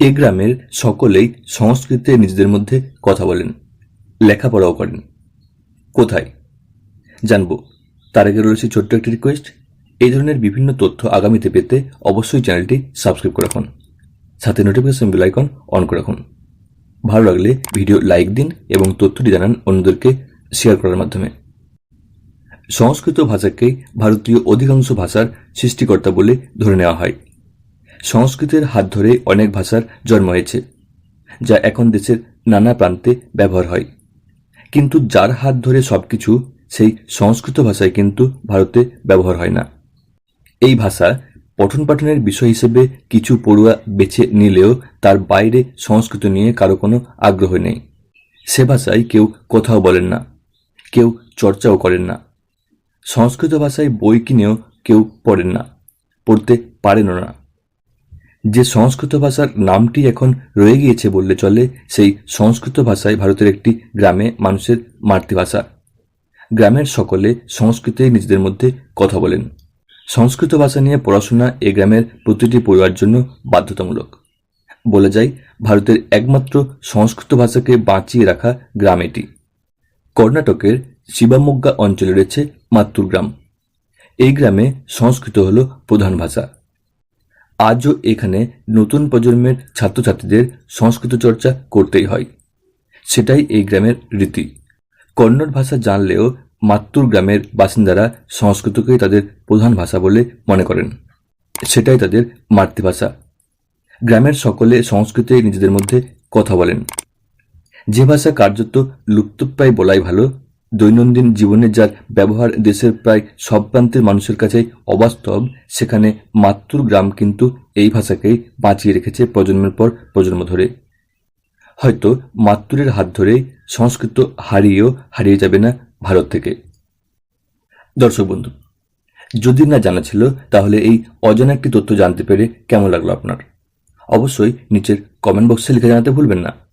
এ গ্রামের সকলেই সংস্কৃতে নিজেদের মধ্যে কথা বলেন, লেখাপড়াও করেন। কোথায়? জানব। তার আগে রয়েছে ছোট্ট একটি রিকোয়েস্ট এই ধরনের বিভিন্ন তথ্য আগামীতে পেতে অবশ্যই চ্যানেলটি সাবস্ক্রাইব করে রাখুন। সাথে নোটিফিকেশন বেল আইকন অন করে রাখুন। ভালো লাগলে ভিডিও লাইক দিন এবং তথ্যটি জানান অন্যদেরকে শেয়ার করার মাধ্যমে। সংস্কৃত ভাষাকেই ভারতীয় অধিকাংশ ভাষার সৃষ্টিকর্তা বলে ধরে নেওয়া হয়। সংস্কৃতের হাত ধরে অনেক ভাষার জন্ম হয়েছে, যা এখন দেশের নানা প্রান্তে ব্যবহার হয়। কিন্তু যার হাত ধরে সবকিছু, সেই সংস্কৃত ভাষায় কিন্তু ভারতে ব্যবহার হয় না। এই ভাষা পঠন পাঠনের বিষয় হিসেবে কিছু পড়ুয়া বেছে নিলেও তার বাইরে সংস্কৃত নিয়ে কারও কোনো আগ্রহ নেই। সে ভাষায় কেউ কোথাও বলেন না, কেউ চর্চাও করেন না। সংস্কৃত ভাষায় বই কিনেও কেউ পড়েন না, পড়তে পারেনও না। যে সংস্কৃত ভাষার নামটি এখন রয়ে গিয়েছে বললে চলে, সেই সংস্কৃত ভাষায় ভারতের একটি গ্রামে মানুষের মাতৃভাষা। গ্রামের সকলে সংস্কৃতে নিজেদের মধ্যে কথা বলেন। সংস্কৃত ভাষা নিয়ে পড়াশোনা এ গ্রামের প্রতিটি পরিবার জন্য বাধ্যতামূলক। বলা যায়, ভারতের একমাত্র সংস্কৃত ভাষাকে বাঁচিয়ে রাখা গ্রাম এটি। কর্ণাটকের শিবামোগ্গা অঞ্চলে রয়েছে মাত্তুর গ্রাম। এই গ্রামে সংস্কৃত হল প্রধান ভাষা। আজও এখানে নতুন প্রজন্মের ছাত্রছাত্রীদের সংস্কৃত চর্চা করতেই হয়। সেটাই এই গ্রামের রীতি। কন্নড় ভাষা জানলেও মাত্তুর গ্রামের বাসিন্দারা সংস্কৃতকেই তাদের প্রধান ভাষা বলে মনে করেন। সেটাই তাদের মাতৃভাষা। গ্রামের সকলে সংস্কৃতে নিজেদের মধ্যে কথা বলেন। যে ভাষা কার্যত লুপ্তপ্রায় বলাই ভালো দৈনন্দিন জীবনে যার ব্যবহার দেশের প্রায় সব প্রান্তের মানুষের কাছে অবাস্তব, সেখানে মাতৃ গ্রাম কিন্তু এই ভাষাকেই বাঁচিয়ে রেখেছে প্রজন্মের পর প্রজন্ম ধরে। হয়তো মাতৃের হাত ধরে সংস্কৃত হারিয়েও হারিয়ে যাবে না ভারত থেকে। দর্শক বন্ধু, যদি না জানা ছিল, তাহলে এই অজানা একটি তথ্য জানতে পেরে কেমন লাগল আপনার? অবশ্যই নিচের কমেন্ট বক্সে লিখে জানাতে ভুলবেন না।